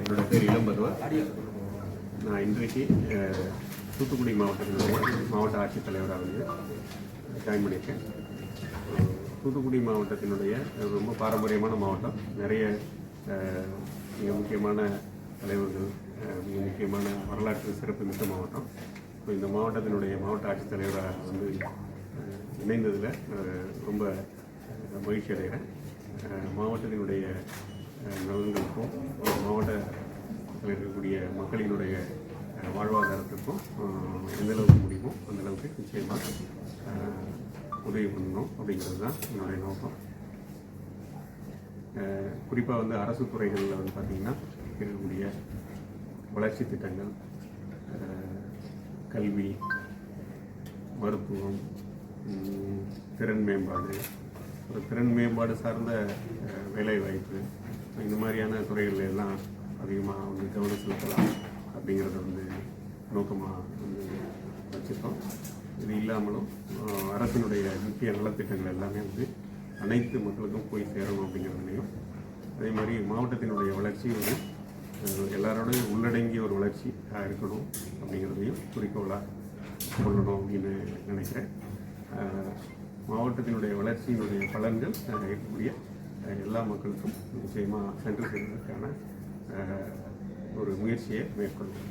என்னோட பேர் இளம்பருவர் நான் இன்றைக்கு தூத்துக்குடி மாவட்டத்தினுடைய மாவட்ட ஆட்சித்தலைவராக வந்து ஜாயின் பண்ணியிருக்கேன். தூத்துக்குடி மாவட்டத்தினுடைய ரொம்ப பாரம்பரியமான மாவட்டம். நிறைய மிக முக்கியமான தலைவர்கள் மிக முக்கியமான வரலாற்று சிறப்பு மிக்க மாவட்டம். இப்போ இந்த மாவட்டத்தினுடைய மாவட்ட ஆட்சித்தலைவராக வந்து இணைந்ததில் ரொம்ப மகிழ்ச்சி அடைகிறேன். மாவட்டத்தினுடைய மாவட்டத்தில் இருக்கக்கூடிய மக்களினுடைய வாழ்வாதாரத்துக்கும் எந்தளவுக்கு முடியுமோ அந்தளவுக்கு நிச்சயமாக உதவி பண்ணணும் அப்படிங்கிறது தான் என்னுடைய நோக்கம். குறிப்பாக வந்து அரசு துறைகளில் வந்து பார்த்திங்கன்னா இருக்கக்கூடிய வளர்ச்சி திட்டங்கள் கல்வி மருத்துவம் திறன் மேம்பாடு ஒரு திறன் மேம்பாடு சார்ந்த வேலைவாய்ப்பு இந்த மாதிரியான துறைகள் எல்லாம் அதிகமாக வந்து கவனம் செலுத்தலாம் அப்படிங்கிறத வந்து நோக்கமாக வந்து வச்சுருக்கோம். இது இல்லாமலும் அரசினுடைய முக்கிய நலத்திட்டங்கள் எல்லாமே வந்து அனைத்து மக்களுக்கும் போய் சேரணும் அப்படிங்கிறதுலையும் அதே மாதிரி மாவட்டத்தினுடைய வளர்ச்சி ஒரு எல்லாரோடையும் உள்ளடங்கிய ஒரு வளர்ச்சி இருக்கணும் அப்படிங்கிறதையும் குறிக்கோளாக கொள்ளணும் அப்படின்னு நினைக்கிறேன். மாவட்டத்தினுடைய வளர்ச்சியினுடைய பலன்கள் இருக்கக்கூடிய எல்லா மக்களுக்கும் நிச்சயமாக சென்று சேர்வதற்கான ஒரு முயற்சியை மேற்கொள்ளும்.